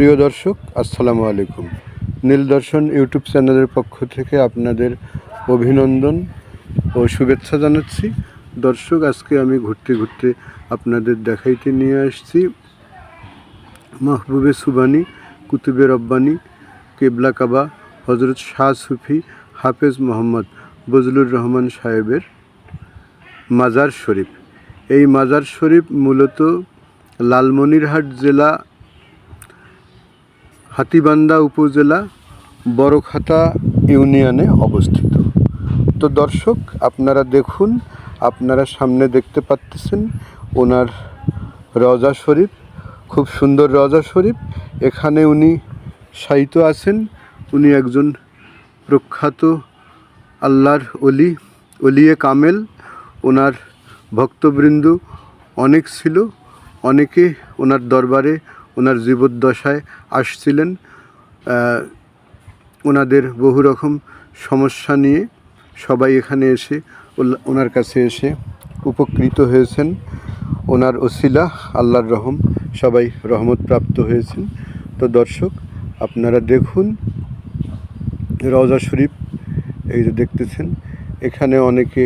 প্রিয় দর্শক, আসসালামু আলাইকুম। নীল দর্শন ইউটিউব চ্যানেলের পক্ষ থেকে আপনাদের অভিনন্দন ও শুভেচ্ছা জানাচ্ছি। দর্শক, আজকে আমি ঘুরতে ঘুরতে আপনাদের দেখাইতে নিয়ে আসছি মাহবুবে সুবানি, কুতুবে রব্বানি, কেবলা কাবা হজরত শাহ সুফি, হাফেজ মোহাম্মদ বজলুর রহমান সাহেবের মাজার শরীফ। এই মাজার শরীফ মূলত লালমনিরহাট জেলা হাতিবান্দা উপজেলা বড়খাতা ইউনিয়নে অবস্থিত। তো দর্শক, আপনারা দেখুন, আপনারা সামনে দেখতে পাচ্ছেন ওনার রজা শরীফ, খুব সুন্দর রজা শরীফ। এখানে উনি শায়িত আছেন, উনি একজন প্রখ্যাত আল্লাহর অলি অলিয়ে কামেল। ওনার ভক্তবৃন্দ অনেক ছিল, অনেকে ওনার দরবারে ওনার জীবদ্দশায় আসছিলেন ওনাদের বহু রকম সমস্যা নিয়ে সবাই এখানে এসে ওনার কাছে এসে উপকৃত হয়েছেন। ওনার ওসিলা, আল্লাহর রহম, সবাই রহমত প্রাপ্ত হয়েছেন। তো দর্শক, আপনারা দেখুন, রওজা শরীফ, এই যে দেখতেছেন, এখানে অনেকে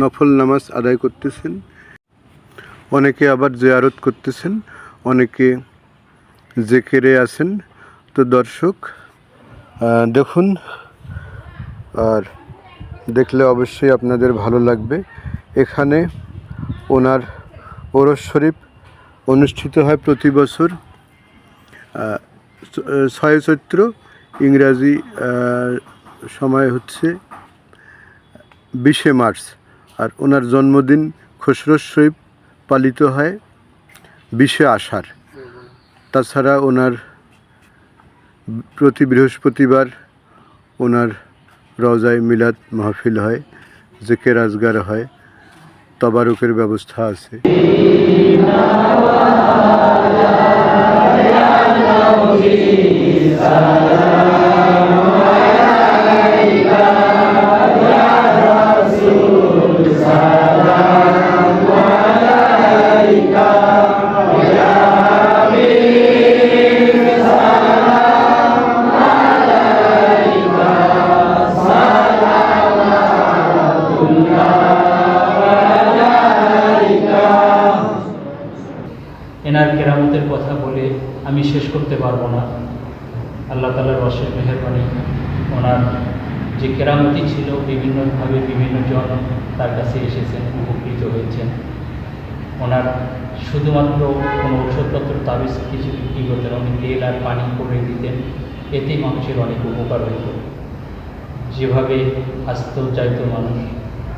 নফল নামাজ আদায় করতেছেন, অনেকে আবার জিয়ারত করতেছেন। অনেকে জেকেরে আছেন। তো দর্শক দেখুন, আর দেখলে অবশ্যই আপনাদের ভালো লাগবে। এখানে ওনার ওরস শরীফ অনুষ্ঠিত হয় প্রতি বছর ছয় চৈত্র ইংরাজি সময় হচ্ছে বিশে মার্চ। আর ওনার জন্মদিন খসরোজ শরীফ পালিত হয় বিশে আসার তাছাড়া ওনার প্রতি বৃহস্পতিবার ওনার রওজায় মিলাদ মাহফিল হয় জেকে রাজগার হয়, তবারকের ব্যবস্থা আছে। এনার কেরামতের কথা বলে আমি শেষ করতে পারব না। আল্লাহ তালার অশেষ মেহরবানি। ওনার যে কেরামতি ছিল, বিভিন্নভাবে বিভিন্ন জন তার কাছে এসেছেন, উপকৃত হয়েছেন। ওনার শুধুমাত্র কোনো ওষুধপত্র তাবিজ কিছু বিক্রি করতেন, উনি তেল আর পানি করে দিতেন। এতেই মানুষের অনেক উপকার হইত। যেভাবে আসতো যাইতো মানুষ,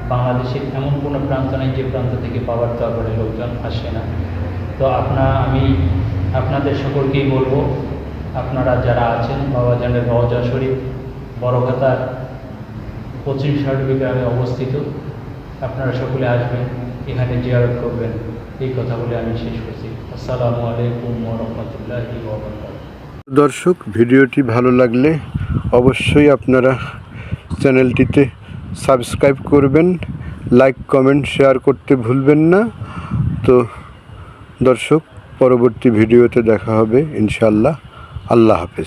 বাংলাদেশের এমন কোনো প্রান্ত নেই যে প্রান্ত থেকে পাওয়ার দরবারে লোকজন আসে না। তো আপনা, আমি আপনাদের সকলকেই বলব, আপনারা যারা আছেন বাবা বাবাজানের রওজা শরীফ বড়ঘাতার পশ্চিম সার্টিফিক গ্রামে অবস্থিত, আপনারা সকলে আসবেন, এখানে জিয়ারত করবেন। এই কথা বলে আমি শেষ করছি। আসসালামু আলাইকুম রহমতুল্লাহি দর্শক, ভিডিওটি ভালো লাগলে অবশ্যই আপনারা চ্যানেলটিতে সাবস্ক্রাইব করবেন, লাইক, কমেন্ট, শেয়ার করতে ভুলবেন না। তো দর্শক পরবর্তী ভিডিওতে দেখা হবে ইনশাল্লাহ আল্লাহ হাফেজ।